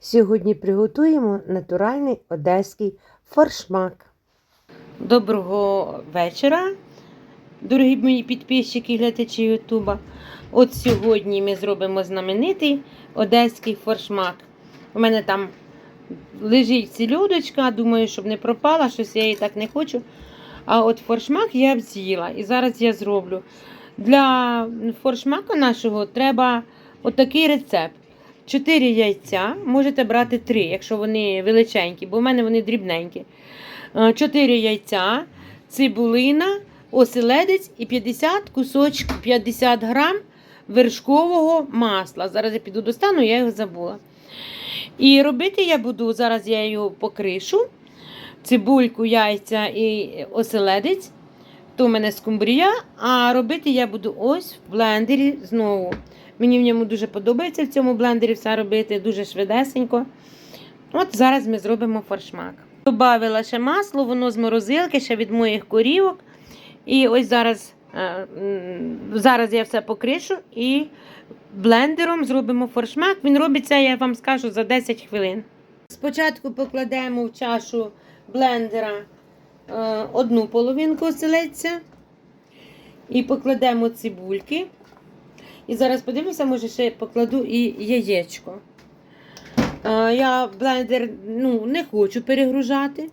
Сьогодні приготуємо натуральний одеський форшмак. Доброго вечора, дорогі мої підписчики і глядачі Ютуба. От сьогодні ми зробимо знаменитий одеський форшмак. У мене там лежить сільодочка, думаю, щоб не пропала, щось я її так не хочу. А от форшмак я б з'їла. І зараз я зроблю. Для форшмаку нашого треба отакий рецепт. 4 яйця, можете брати 3, якщо вони величенькі, бо в мене вони дрібненькі. 4 яйця, цибулина, оселедець і 50 кусочків 50 грам вершкового масла. Зараз я піду достану, я його забула. І робити я буду, зараз я його покришу, цибульку, яйця і оселедець. То в мене скумбрія, а робити я буду ось в блендері знову. Мені в ньому дуже подобається в цьому блендері все робити, дуже швидесенько. От зараз ми зробимо форшмак. Добавила ще масло, воно з морозилки, ще від моїх корівок. І ось зараз, е, зараз я все покришу і блендером зробимо форшмак. Він робиться, я вам скажу, за 10 хвилин. Спочатку покладемо в чашу блендера е, одну половинку оселедця і покладемо цибульки. І зараз подивлюся, може ще покладу і яєчко. Я блендер ну, не хочу перегружати,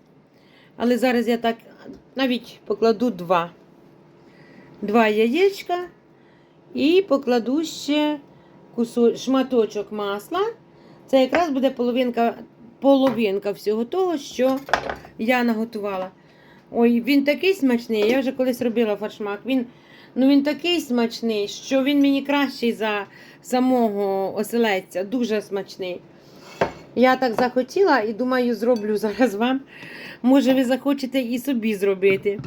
але зараз я так навіть покладу два. Два яєчка і покладу ще кусо, шматочок масла. Це якраз буде половинка, половинка всього того, що я наготувала. Ой, він такий смачний. Я вже колись робила фаршмак. Він Ну він такий смачний, що він мені кращий за самого оселедця. Дуже смачний. Я так захотіла і думаю, зроблю зараз вам. Може, ви захочете і собі зробити.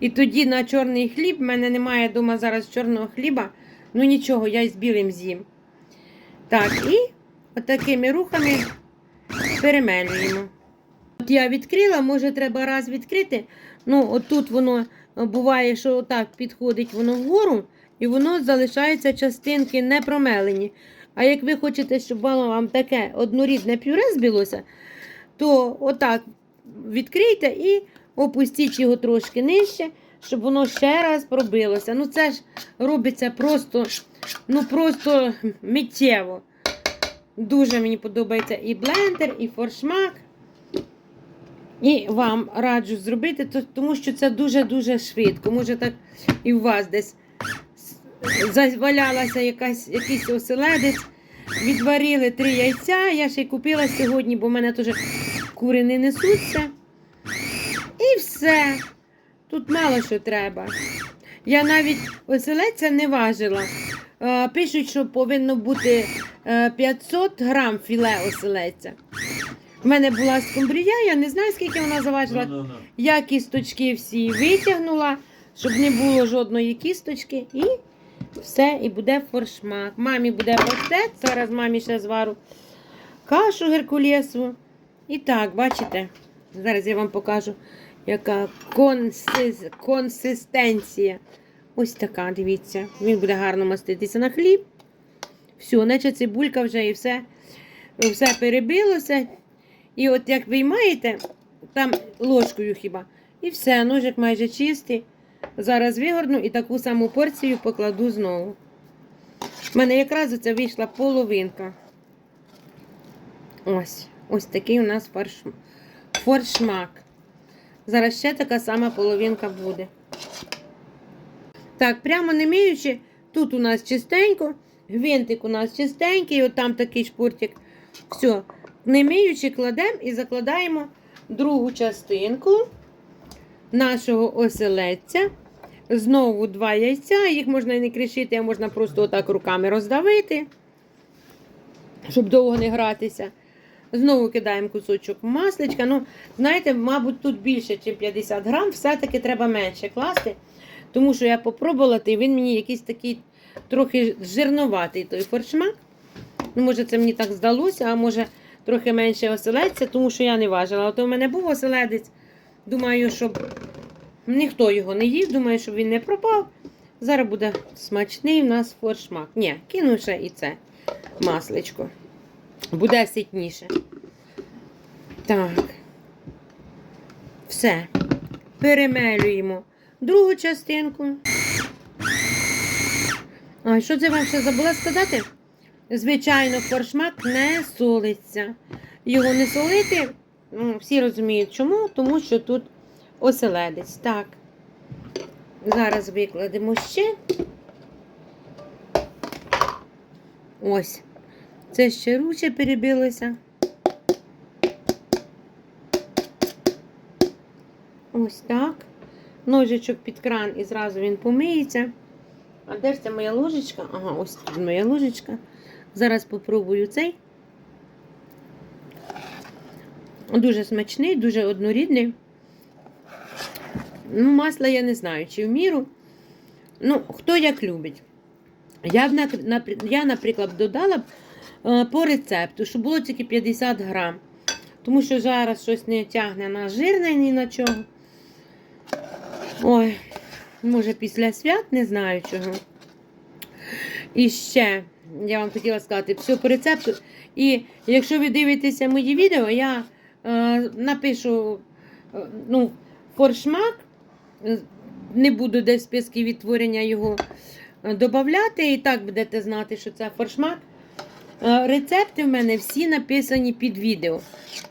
І тоді на чорний хліб, в мене немає вдома зараз чорного хліба. Ну нічого, я із білим з'їм. Так, і отакими рухами перемелюємо. От я відкрила, може, треба раз відкрити. Ну, отут воно буває, що так підходить воно вгору, і воно залишаються частинки не промелені. А як ви хочете, щоб воно вам таке однорідне пюре збилося, то отак відкрийте і опустіть його трошки нижче, щоб воно ще раз пробилося. Ну, це ж робиться просто, ну просто миттєво. Дуже мені подобається і блендер, і форшмак. І вам раджу зробити, тому що це дуже-дуже швидко. Може так і у вас десь завалялася якась, якийсь оселедець, відварили три яйця. Я ще й купила сьогодні, бо в мене теж кури не несуться. І все. Тут мало що треба. Я навіть оселедця не важила. Е, Пишуть, що повинно бути е, 500 грам філе оселедця. У мене була скумбрія, я не знаю, скільки вона заважила. Ну, ну, ну. Я кісточки всі витягнула, щоб не було жодної кісточки. І все, і буде форшмак. Мамі буде паштет, зараз мамі ще звару кашу геркулесу. І так, бачите, зараз я вам покажу, яка консис... консистенція. Ось така, дивіться. Він буде гарно маститися на хліб. Все, наче цибулька вже і все, все перебилося. І от як виймаєте, там ложкою хіба. І все, ножик майже чистий. Зараз вигорну і таку саму порцію покладу знову. У мене якраз оце вийшла половинка. Ось, ось такий у нас форшмак. Зараз ще така сама половинка буде. Так, прямо не миючи, тут у нас чистенько, гвинтик у нас чистенький, от там такий шпуртик. Все, не миючи, кладемо і закладаємо другу частинку нашого оселедця. Знову два яйця. Їх можна і не кришити, а можна просто отак руками роздавити, щоб довго не гратися. Знову кидаємо кусочок масличка. Ну, знаєте, мабуть, тут більше, ніж 50 грам, все-таки треба менше класти. Тому що я попробувала, і він мені якийсь такий трохи жирноватий той форшмак. Ну, може, це мені так здалося, а може трохи менше оселедця, тому що я не важила. От у мене був оселедець. Думаю, щоб ніхто його не їв, думаю, щоб він не пропав. Зараз буде смачний у нас форшмак. Ні, кину ще і це масличко. буде ситніше. Так. Все. Перемелюємо другу частинку. А що це вам ще забула сказати? Звичайно, форшмак не солиться. Його не солити, ну, всі розуміють чому, тому що тут оселедець. Так. Зараз викладемо ще. Ось. Це ще руче перебилося. Ось так. Ножичок під кран і зразу він помиється. А де ж це моя ложечка? Ага, ось тут моя ложечка. Зараз попробую цей. Дуже смачний, дуже однорідний. Ну, масла я не знаю, чи в міру. Ну, хто як любить. Я, я наприклад, додала б е, по рецепту, щоб було тільки 50 грам. Тому що зараз щось не тягне на жирне ні на чого. Ой, може після свят, не знаю чого. І ще, я вам хотіла сказати, все по рецепту. І якщо ви дивитеся мої відео, я е, напишу е, ну, форшмак, не буду десь в списки відтворення його е, додавати, і так будете знати, що це форшмак. Е, Рецепти в мене всі написані під відео.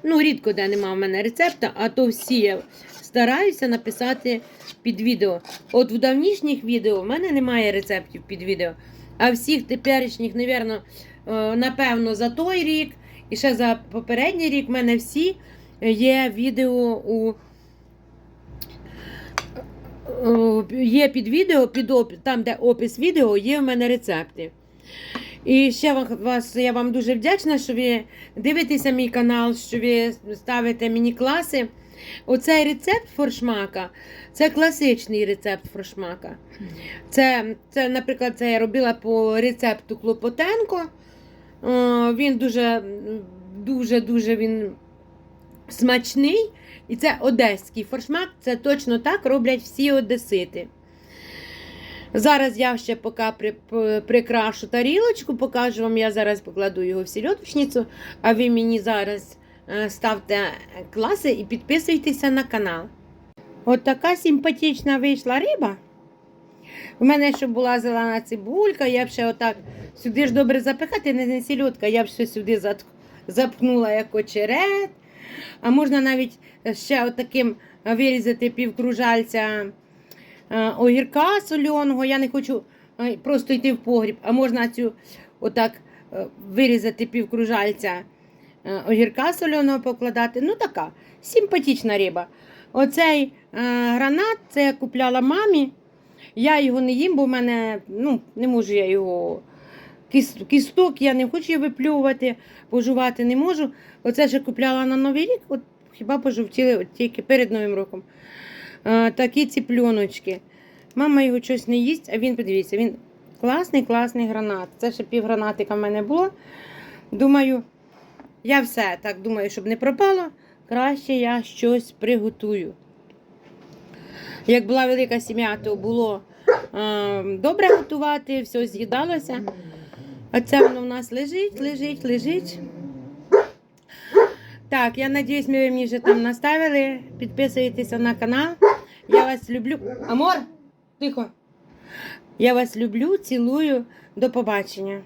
Ну, рідко де нема в мене рецепта, а то всі я стараюся написати під відео. От в давнішніх відео в мене немає рецептів під відео. А всіх теперішніх, навірно, е, напевно, за той рік і ще за попередній рік в мене всі є відео у. е, Є під відео, під опис, там, де опис відео, є в мене рецепти. І ще вас, я вам дуже вдячна, що ви дивитеся мій канал, що ви ставите мені класи. Оцей рецепт форшмака це класичний рецепт форшмака. Це, це, наприклад, це я робила по рецепту Клопотенко. Е, Він дуже, дуже, дуже він смачний. І це одеський форшмак. Це точно так роблять всі одесити. Зараз я ще поки прикрашу тарілочку, покажу вам, я зараз покладу його в сільоточницю, а ви мені зараз ставте класи і підписуйтеся на канал. От така симпатична вийшла риба. У мене ще була зелена цибулька, я б ще отак сюди ж добре запихати, не, сільотка, я б ще сюди запхнула як очерет. А можна навіть ще отаким вирізати півкружальця е, огірка сольоного. Я не хочу е, просто йти в погріб, а можна цю отак е, вирізати півкружальця е, огірка сольоного покладати. Ну така симпатична риба. Оцей е, гранат це я купляла мамі. Я його не їм, бо в мене ну, не можу я його. Кісток я не хочу його виплювати, пожувати не можу. Оце ще купляла на Новий рік, от хіба пожовтіли тільки перед Новим роком. А, такі ці пленочки. Мама його щось не їсть, а він, подивіться, він класний, класний гранат. Це ще пів гранатика в мене було. Думаю, я все так думаю, щоб не пропало, краще я щось приготую. Як була велика сім'я, то було е, добре готувати, все з'їдалося. А це воно в нас лежить, лежить, лежить. Так, я надіюсь, ми ви мені вже там наставили. Підписуйтеся на канал. Я вас люблю. Амор, тихо. Я вас люблю, цілую. До побачення.